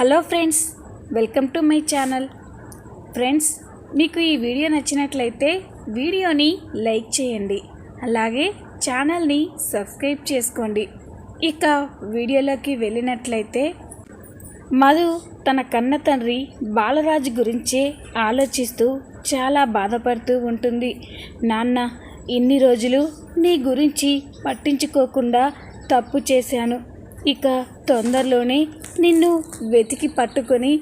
Hello friends welcome to my channel. Friends మీకు ఈ video నచ్చినట్లయితే వీడియోని లైక్ చేయండి. అలాగే ఛానల్ని సబ్స్క్రైబ్ చేసుకోండి. ఇక వీడియోలోకి వెళ్ళినట్లయితే మధు తన కన్న తండ్రి బాలరాజు గురించే ఆలోచిస్తూ చాలా బాధపడుతూ ఉంటుంది. నాన్న ఇన్ని రోజులు నీ గురించి పట్టించుకోకుండా తప్పు చేశాను. ఇక తొందరలోనే నిన్ను వెతికి పట్టుకొని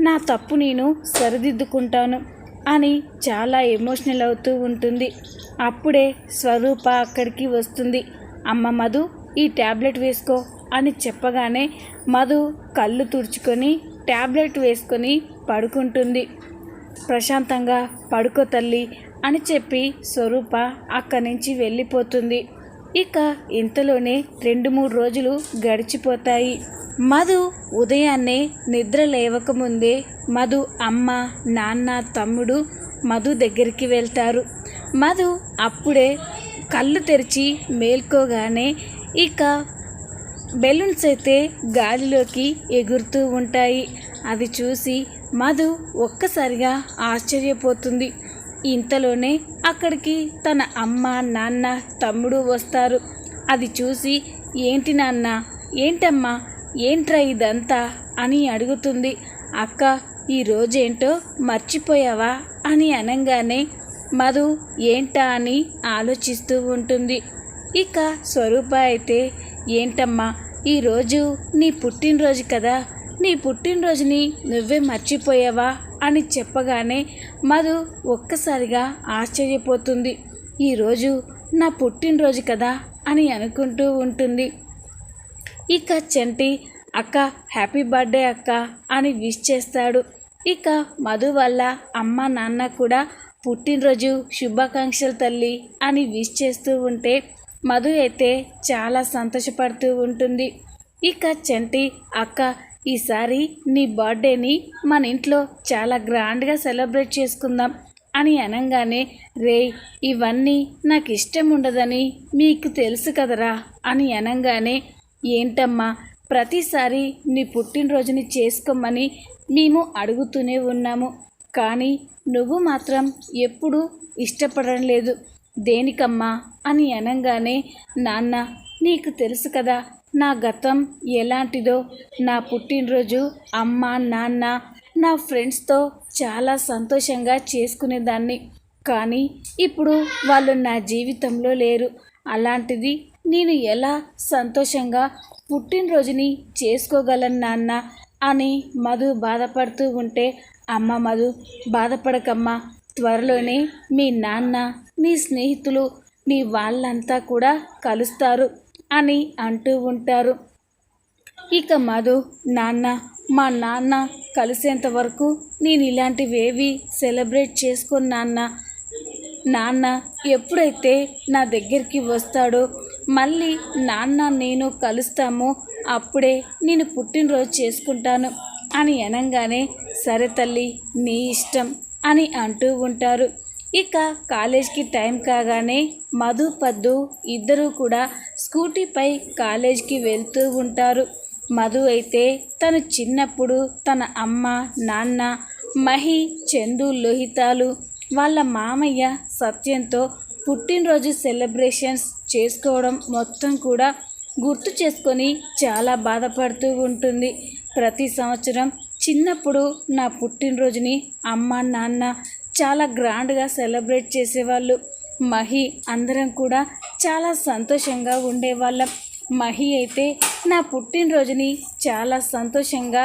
నా తప్పు నేను సరిదిద్దుకుంటాను అని చాలా ఎమోషనల్ అవుతూ ఉంటుంది. అప్పుడే స్వరూప అక్కడికి వస్తుంది. అమ్మ మధు ఈ ట్యాబ్లెట్ వేసుకో అని చెప్పగానే మధు కళ్ళు తుడుచుకొని ట్యాబ్లెట్ వేసుకొని పడుకుంటుంది. ప్రశాంతంగా పడుకో తల్లి అని చెప్పి స్వరూప అక్కడి నుంచి వెళ్ళిపోతుంది. ఇక ఇంతలోనే రెండు మూడు రోజులు గడిచిపోతాయి. మధు ఉదయాన్నే నిద్ర లేవకముందే మధు అమ్మ నాన్న తమ్ముడు మధు దగ్గరికి వెళ్తారు. మధు అప్పుడే కళ్ళు తెరిచి మేల్కోగానే ఇక బెలూన్స్ అయితే గాలిలోకి ఎగురుతూ ఉంటాయి. అది చూసి మధు ఒక్కసారిగా ఆశ్చర్యపోతుంది. ఇంతలోనే అక్కడికి తన అమ్మ నాన్న తమ్ముడు వస్తారు. అది చూసి ఏంటి నాన్న? ఏంటమ్మా? ఏంట్రా ఇదంతా? అని అడుగుతుంది. అక్క ఈ రోజేంటో మర్చిపోయావా? అని అనగానే మధు ఏంటా? అని ఆలోచిస్తూ ఉంటుంది. ఇక స్వరూప అయితే ఏంటమ్మా? ఈరోజు నీ పుట్టినరోజు కదా? నీ పుట్టినరోజుని నువ్వే మర్చిపోయావా అని చెప్పగానే మధు ఒక్కసారిగా ఆశ్చర్యపోతుంది. ఈరోజు నా పుట్టినరోజు కదా అని అనుకుంటూ ఉంటుంది. ఇక చంటి అక్క హ్యాపీ బర్త్డే అక్క అని విష్ చేస్తాడు. ఇక మధు వల్ల అమ్మ నాన్న కూడా పుట్టినరోజు శుభాకాంక్షలు తల్లి అని విష్ చేస్తూ ఉంటే మధు అయితే చాలా సంతోషపడుతూ ఉంటుంది. ఇక చంటి అక్క ఈసారి నీ బర్త్డేని మన ఇంట్లో చాలా గ్రాండ్గా సెలబ్రేట్ చేసుకుందాం అని అనగానే రే ఇవన్నీ నాకు ఇష్టం ఉండదని మీకు తెలుసు కదరా అని అనగానే ఏంటమ్మా ప్రతిసారి నీ పుట్టినరోజుని చేసుకోమని మేము అడుగుతూనే ఉన్నాము. కానీ నువ్వు మాత్రం ఎప్పుడూ ఇష్టపడడం లేదు. దేనికమ్మా అని అనగానే నాన్న నీకు తెలుసు కదా నా గతం ఎలాంటిదో. నా పుట్టినరోజు అమ్మ నాన్న నా ఫ్రెండ్స్తో చాలా సంతోషంగా చేసుకునేదాన్ని. కానీ ఇప్పుడు వాళ్ళు నా జీవితంలో లేరు. అలాంటిది నేను ఎలా సంతోషంగా పుట్టినరోజుని చేసుకోగలను నాన్న? అని మధు బాధపడుతూ ఉంటే అమ్మ మధు బాధపడకమ్మా. త్వరలోనే మీ నాన్న నీ స్నేహితులు నీ వాళ్ళంతా కూడా కలుస్తారు అని అంటూ ఉంటారు. ఇక మధు నాన్న మా నాన్న కలిసేంత వరకు నేను ఇలాంటివేవి సెలబ్రేట్ చేసుకోను నాన్న. నాన్న ఎప్పుడైతే నా దగ్గరికి వస్తాడో మళ్ళీ నాన్న నేను కలుస్తామో అప్పుడే నేను పుట్టినరోజు చేసుకుంటాను అని అనగానే సరే తల్లి నీ ఇష్టం అని అంటూ ఉంటారు. ఇక కాలేజ్కి టైం కాగానే మధు పద్దు ఇద్దరూ కూడా స్కూటీపై కాలేజ్కి వెళ్తూ ఉంటారు. మధు అయితే తను చిన్నప్పుడు తన అమ్మ నాన్న మహి చందు లోహితాలు వాళ్ళ మామయ్య సత్యంతో పుట్టినరోజు సెలబ్రేషన్స్ చేసుకోవడం మొత్తం కూడా గుర్తు చేసుకొని చాలా బాధపడుతూ ఉంటుంది. ప్రతి సంవత్సరం చిన్నప్పుడు నా పుట్టినరోజుని అమ్మ నాన్న చాలా గ్రాండ్గా సెలబ్రేట్ చేసేవాళ్ళు. మహి అందరం కూడా చాలా సంతోషంగా ఉండేవాళ్ళం. మహి అయితే నా పుట్టినరోజుని చాలా సంతోషంగా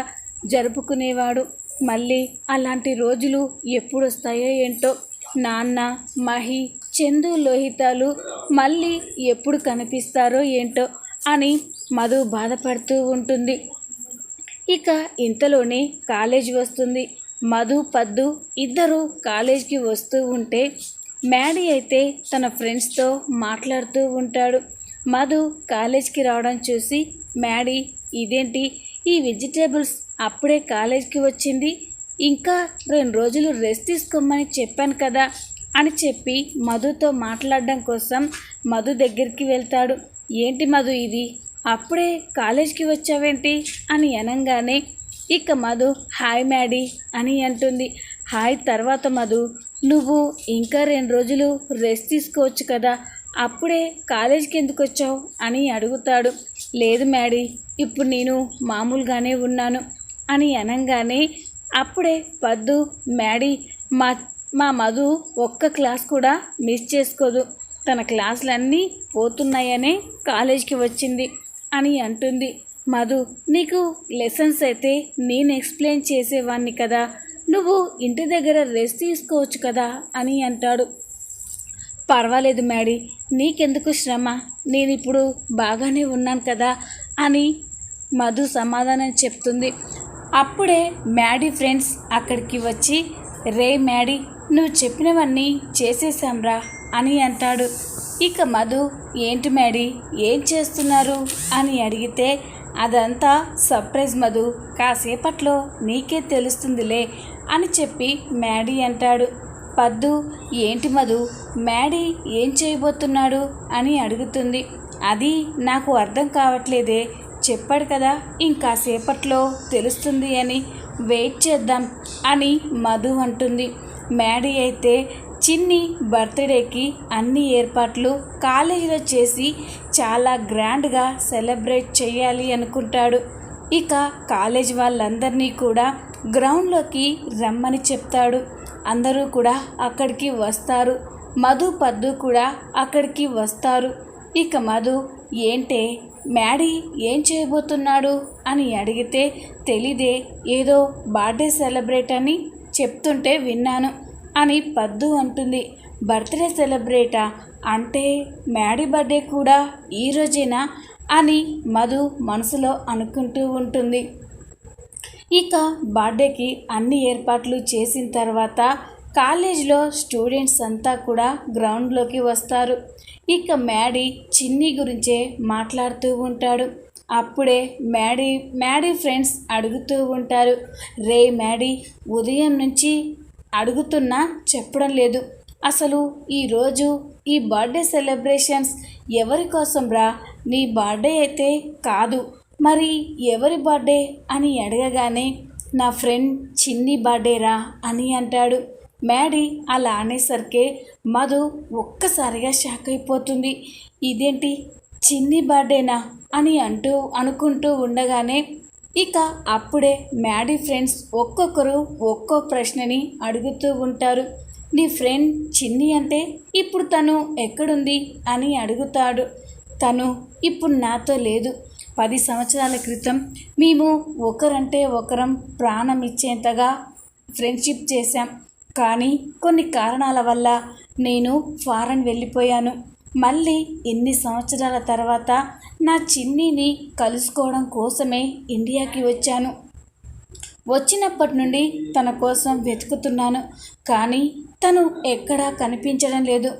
జరుపుకునేవాడు. మళ్ళీ అలాంటి రోజులు ఎప్పుడు వస్తాయో ఏంటో నాన్న మహి చందు లోహితాలు మళ్ళీ ఎప్పుడు కనిపిస్తారో ఏంటో అని మధు బాధపడుతూ ఉంటుంది. ఇక ఇంతలోనే కాలేజ్ వస్తుంది. మధు పద్దు ఇద్దరు కాలేజ్కి వస్తూ ఉంటే మ్యాడీ అయితే తన ఫ్రెండ్స్తో మాట్లాడుతూ ఉంటాడు. మధు కాలేజ్కి రావడం చూసి మ్యాడీ ఇదేంటి? ఈ వెజిటేబుల్స్ అప్పుడే కాలేజ్కి వచ్చింది. ఇంకా రెండు రోజులు రెస్ట్ తీసుకోమని చెప్పాను కదా అని చెప్పి మధుతో మాట్లాడడం కోసం మధు దగ్గరికి వెళ్తాడు. ఏంటి మధు ఇది? అప్పుడే కాలేజ్కి వచ్చావేంటి? అని అనగానే ఇక మధు హాయ్ మ్యాడీ అని అంటుంది. హాయ్ తర్వాత మధు నువ్వు ఇంకా రెండు రోజులు రెస్ట్ తీసుకోవచ్చు కదా అప్పుడే కాలేజీకి ఎందుకు వచ్చావు? అని అడుగుతాడు. లేదు మ్యాడీ ఇప్పుడు నేను మామూలుగానే ఉన్నాను అని అనగానే అప్పుడే పద్దు మ్యాడీ మా మా మధు ఒక్క క్లాస్ కూడా మిస్ చేసుకోదు. తన క్లాసులన్నీ పోతున్నాయనే కాలేజీకి వచ్చింది అని అంటుంది. మధు నీకు లెసన్స్ అయితే నేను ఎక్స్ప్లెయిన్ చేసేవాణ్ణి కదా. నువ్వు ఇంటి దగ్గర రెస్ట్ తీసుకోవచ్చు కదా అని అంటాడు. పర్వాలేదు మ్యాడీ నీకెందుకు శ్రమ? నేను ఇప్పుడు బాగానే ఉన్నాను కదా అని మధు సమాధానం చెప్తుంది. అప్పుడే మ్యాడీ ఫ్రెండ్స్ అక్కడికి వచ్చి రే మ్యాడీ నువ్వు చెప్పినవన్నీ చేసేసాంరా అని అంటాడు. ఇక మధు ఏంటి మ్యాడీ ఏం చేస్తున్నారు? అని అడిగితే అదంతా సర్ప్రైజ్ మధు. కాసేపట్లో నీకే తెలుస్తుందిలే అని చెప్పి మ్యాడీ అంటాడు. పద్దు ఏంటి మధు? మ్యాడీ ఏం చేయబోతున్నాడు అని అడుగుతుంది. అది నాకు అర్థం కావట్లేదే. చెప్పాడు కదా ఇంకాసేపట్లో తెలుస్తుంది అని. వెయిట్ చేద్దాం అని మధు అంటుంది. మ్యాడీ అయితే చిన్ని బర్త్డేకి అన్ని ఏర్పాట్లు కాలేజీలో చేసి చాలా గ్రాండ్గా సెలబ్రేట్ చేయాలి అనుకుంటాడు. ఇక కాలేజ్ వాళ్ళందరినీ కూడా గ్రౌండ్లోకి రమ్మని చెప్తాడు. అందరూ కూడా అక్కడికి వస్తారు. మధు పద్దు కూడా అక్కడికి వస్తారు. ఇక మధు ఏంటే మ్యాడీ ఏం చేయబోతున్నాడు? అని అడిగితే తెలీదే ఏదో బర్త్డే సెలబ్రేట్ అని చెప్తుంటే విన్నాను. అని పద్దు అంటుంది. బర్త్డే సెలబ్రేటా? అంటే మ్యాడీ బర్త్డే కూడా ఈ రోజేనా? అని మధు మనసులో అనుకుంటూ ఉంటుంది. ఇక బర్త్డేకి అన్ని ఏర్పాట్లు చేసిన తర్వాత కాలేజ్లో స్టూడెంట్స్ అంతా కూడా గ్రౌండ్లోకి వస్తారు. ఇక మ్యాడీ చిన్ని గురించే మాట్లాడుతూ ఉంటాడు. అప్పుడే మ్యాడీ మ్యాడీ ఫ్రెండ్స్ అడుగుతూ ఉంటారు. రే మ్యాడీ ఉదయం నుంచి అడుగుతున్నా చెప్పడం లేదు. అసలు ఈరోజు ఈ బర్త్డే సెలబ్రేషన్స్ ఎవరి కోసం రా? నీ బర్త్డే అయితే కాదు. మరి ఎవరి బర్త్డే అని అడగగానే నా ఫ్రెండ్ చిన్ని బర్త్డేరా అని అంటాడు. మ్యాడీ అలా అనేసరికే మధు ఒక్కసారిగా షాక్ అయిపోతుంది. ఇదేంటి చిన్ని బర్త్డేనా అని అంటూ అనుకుంటూ ఉండగానే ఇక అప్పుడే మ్యాడీ ఫ్రెండ్స్ ఒక్కొక్కరు ఒక్కో ప్రశ్నని అడుగుతూ ఉంటారు. నీ ఫ్రెండ్ చిన్ని అంటే? ఇప్పుడు తను ఎక్కడుంది? అని అడుగుతాడు. తను ఇప్పుడు నాతో లేదు. పది సంవత్సరాల క్రితం మేము ఒకరంటే ఒకరం ప్రాణం ఇచ్చేంతగా ఫ్రెండ్షిప్ చేశాం. కానీ కొన్ని కారణాల వల్ల నేను ఫారెన్ వెళ్ళిపోయాను. మళ్ళీ ఎన్ని సంవత్సరాల తర్వాత నా చిన్నిని కలుసుకోవడం కోసమే ఇండియాకి వచ్చాను. వచ్చినప్పటి నుండి తన కోసం వెతుకుతున్నాను. కానీ తను ఎక్కడా కనిపించడం లేదు.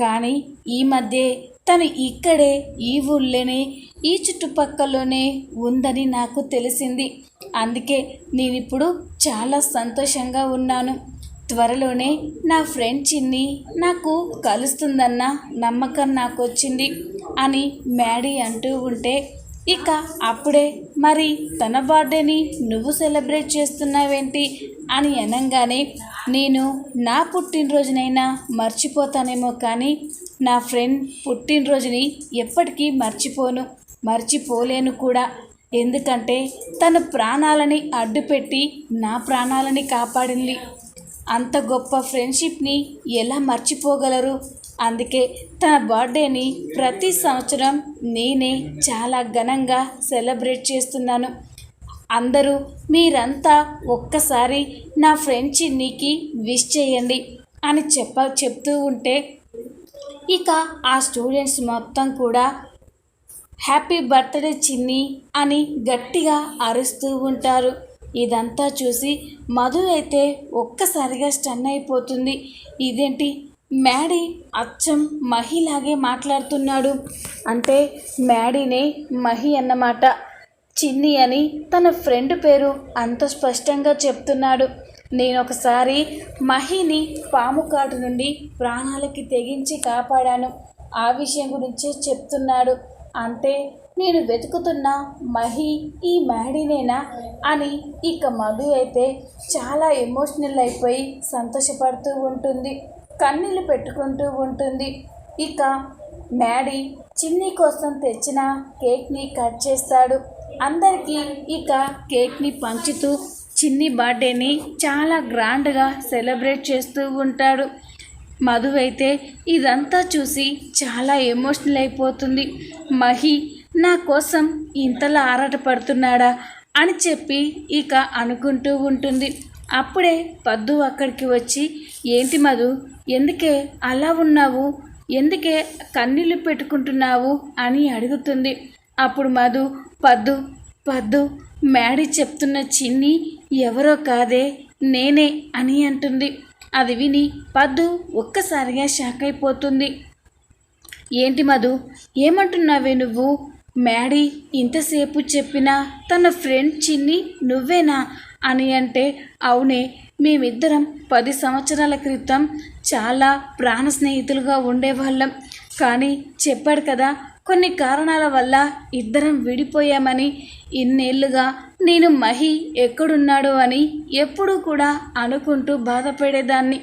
కానీ ఈ మధ్య తను ఇక్కడే ఈ ఊళ్ళోనే ఈ చుట్టుపక్కలలోనే ఉందని నాకు తెలిసింది. అందుకే నేనిప్పుడు చాలా సంతోషంగా ఉన్నాను. త్వరలోనే నా ఫ్రెండ్ చిన్ని నాకు కలుస్తుందన్న నమ్మకం నాకు వచ్చింది అని మ్యాడీ అంటూ ఉంటే ఇక అప్పుడే మరి తన బర్త్డేని నువ్వు సెలబ్రేట్ చేస్తున్నావేంటి అని అనగానే నేను నా పుట్టినరోజునైనా మర్చిపోతానేమో కానీ నా ఫ్రెండ్ పుట్టినరోజుని ఎప్పటికీ మర్చిపోను మర్చిపోలేను కూడా. ఎందుకంటే తన ప్రాణాలని అడ్డుపెట్టి నా ప్రాణాలని కాపాడింది. అంత గొప్ప ఫ్రెండ్షిప్ని ఎలా మర్చిపోగలరు? అందుకే తన బర్త్డేని ప్రతి సంవత్సరం నేనే చాలా ఘనంగా సెలబ్రేట్ చేస్తున్నాను. అందరూ మీరంతా ఒక్కసారి నా ఫ్రెండ్ చిన్నీకి విష్ చేయండి అని చెప్ప చెప్తూ ఉంటే ఇక ఆ స్టూడెంట్స్ మొత్తం కూడా హ్యాపీ బర్త్డే చిన్ని అని గట్టిగా అరుస్తూ ఉంటారు. ఇదంతా చూసి మధు అయితే ఒక్కసారిగా స్టన్ అయిపోతుంది. ఇదేంటి? మ్యాడీ అచ్చం మహిలాగే మాట్లాడుతున్నాడు. అంటే మ్యాడీనే మహి అన్నమాట. చిన్ని అని తన ఫ్రెండ్ పేరు అంత స్పష్టంగా చెప్తున్నాడు. నేను ఒకసారి మహిని పాము కాటు నుండి ప్రాణాలకి తెగించి కాపాడాను. ఆ విషయం గురించే చెప్తున్నాడు. అంటే నేను వెతుకుతున్న మహి ఈ మ్యాడీనేనా అని ఇక మధు అయితే చాలా ఎమోషనల్ అయిపోయి సంతోషపడుతూ ఉంటుంది. కన్నీళ్ళు పెట్టుకుంటూ ఉంటుంది. ఇక మ్యాడీ చిన్ని కోసం తెచ్చిన కేక్ని కట్ చేస్తాడు. అందరికీ ఇక కేక్ని పంచుతూ చిన్ని బర్త్డేని చాలా గ్రాండ్గా సెలబ్రేట్ చేస్తూ ఉంటాడు. మధు అయితే ఇదంతా చూసి చాలా ఎమోషనల్ అయిపోతుంది. మహి నా కోసం ఇంతలా ఆరాటపడుతున్నాడా అని చెప్పి ఇక అనుకుంటూ ఉంటుంది. అప్పుడే పద్దు అక్కడికి వచ్చి ఏంటి మధు ఎందుకే అలా ఉన్నావు? ఎందుకే కన్నీళ్ళు పెట్టుకుంటున్నావు? అని అడుగుతుంది. అప్పుడు మధు పద్దు పద్దు మ్యాడీ చెప్తున్న చిన్ని ఎవరో కాదే నేనే అని అంటుంది. అది విని పద్దు ఒక్కసారిగా షాక్ అయిపోతుంది. ఏంటి మధు ఏమంటున్నావే నువ్వు? మ్యాడీ ఇంతసేపు చెప్పినా తన ఫ్రెండ్ చిన్ని నువ్వేనా? అని అంటే అవునే మేమిద్దరం పది సంవత్సరాల క్రితం చాలా ప్రాణ స్నేహితులుగా ఉండేవాళ్ళం. కానీ చెప్పాడు కదా కొన్ని కారణాల వల్ల ఇద్దరం విడిపోయామని ఇన్నేళ్ళుగా నేను మహి ఎక్కడున్నాడో అని ఎప్పుడూ కూడా అనుకుంటూ బాధపడేదాన్ని.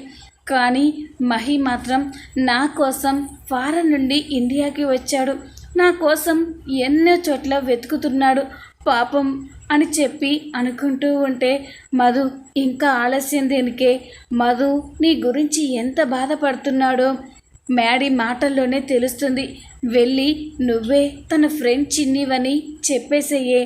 కానీ మహి మాత్రం నా కోసం ఫారెన్ నుండి ఇండియాకి వచ్చాడు. నా కోసం ఎన్నో చోట్ల వెతుకుతున్నాడు పాపం అని చెప్పి అనుకుంటూ ఉంటే మధు ఇంకా ఆలస్యం దేనికే? మధు నీ గురించి ఎంత బాధపడుతున్నాడో? మ్యాడీ మాటల్లోనే తెలుస్తుంది. వెళ్ళి నువ్వే తన ఫ్రెండ్ చిన్నివని చెప్పేసేయే.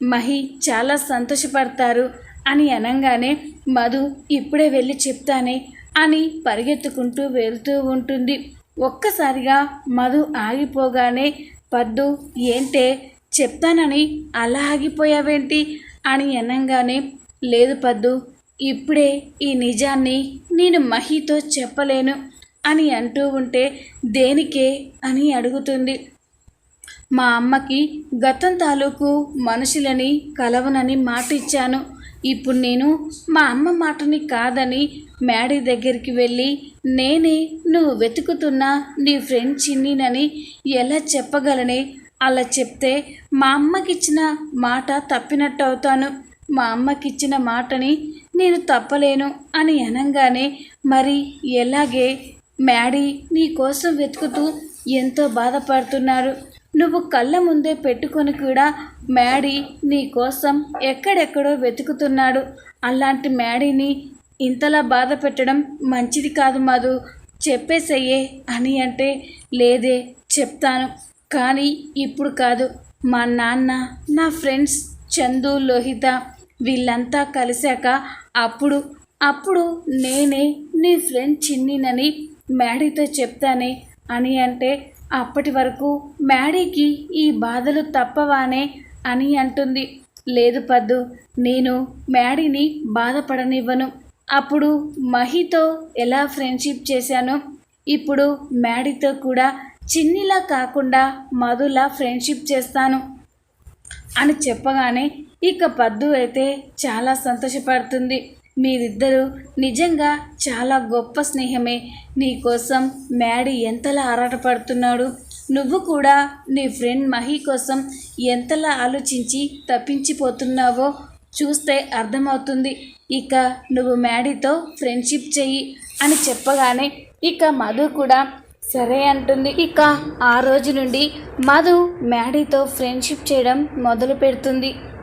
మహి చాలా సంతోషపడతారు అని అనగానే మధు ఇప్పుడే వెళ్ళి చెప్తానే అని పరిగెత్తుకుంటూ వెళ్తూ ఉంటుంది. ఒక్కసారిగా మధు ఆగిపోగానే పద్దు ఏంటే? చెప్తానని అలా ఆగిపోయావేంటి? అని అనగానే లేదు పద్దు ఇప్పుడే ఈ నిజాన్ని నేను మహితో చెప్పలేను అని అంటూ ఉంటే దేనికే? అని అడుగుతుంది. మా అమ్మకి గతం తాలూకు మనుషులని కలవనని మాట ఇచ్చాను ఇప్పుడు నేను మా అమ్మ మాటని కాదని మ్యాడీ దగ్గరికి వెళ్ళి నేనే నువ్వు వెతుకుతున్న నీ ఫ్రెండ్ చిన్నినని ఎలా చెప్పగలనే? అలా చెప్తే మా అమ్మకిచ్చిన మాట తప్పినట్టు అవుతాను మా అమ్మకిచ్చిన మాటని నేను తప్పలేను అని అనగానే మరి ఎలాగే? మ్యాడీ నీ కోసం వెతుకుతూ ఎంతో బాధపడుతున్నారు. నువ్వు కళ్ళ ముందే పెట్టుకొని కూడా మ్యాడీ నీ కోసం ఎక్కడెక్కడో వెతుకుతున్నాడు. అలాంటి మ్యాడీని ఇంతలా బాధ పెట్టడం మంచిది కాదు మాధు. చెప్పేసయ్యే అని అంటే లేదే చెప్తాను. కానీ ఇప్పుడు కాదు. మా నాన్న నా ఫ్రెండ్స్ చందు లోహిత వీళ్ళంతా కలిశాక అప్పుడు అప్పుడు నేనే నీ ఫ్రెండ్ చిన్నినని మ్యాడీతో చెప్తానే అని అంటే అప్పటి వరకు మ్యాడీకి ఈ బాధలు తప్పవానే అని అంటుంది. లేదు పద్దు నేను మ్యాడీని బాధపడనివ్వను. అప్పుడు మహితో ఎలా ఫ్రెండ్షిప్ చేశానో? ఇప్పుడు మ్యాడీతో కూడా చిన్నిలా కాకుండా మధులా ఫ్రెండ్షిప్ చేస్తాను అని చెప్పగానే ఇక పద్దు అయితే చాలా సంతోషపడుతుంది. మీరిద్దరూ నిజంగా చాలా గొప్ప స్నేహమే. నీకోసం మ్యాడీ ఎంతలా ఆరాటపడుతున్నాడు. నువ్వు కూడా నీ ఫ్రెండ్ మహి కోసం ఎంతలా ఆలోచించి తప్పించిపోతున్నావో చూస్తే అర్థమవుతుంది. ఇక నువ్వు మ్యాడీతో ఫ్రెండ్షిప్ చెయ్యి అని చెప్పగానే ఇక మధు కూడా సరే అంటుంది. ఇక ఆ రోజు నుండి మధు మ్యాడీతో ఫ్రెండ్షిప్ చేయడం మొదలు పెడుతుంది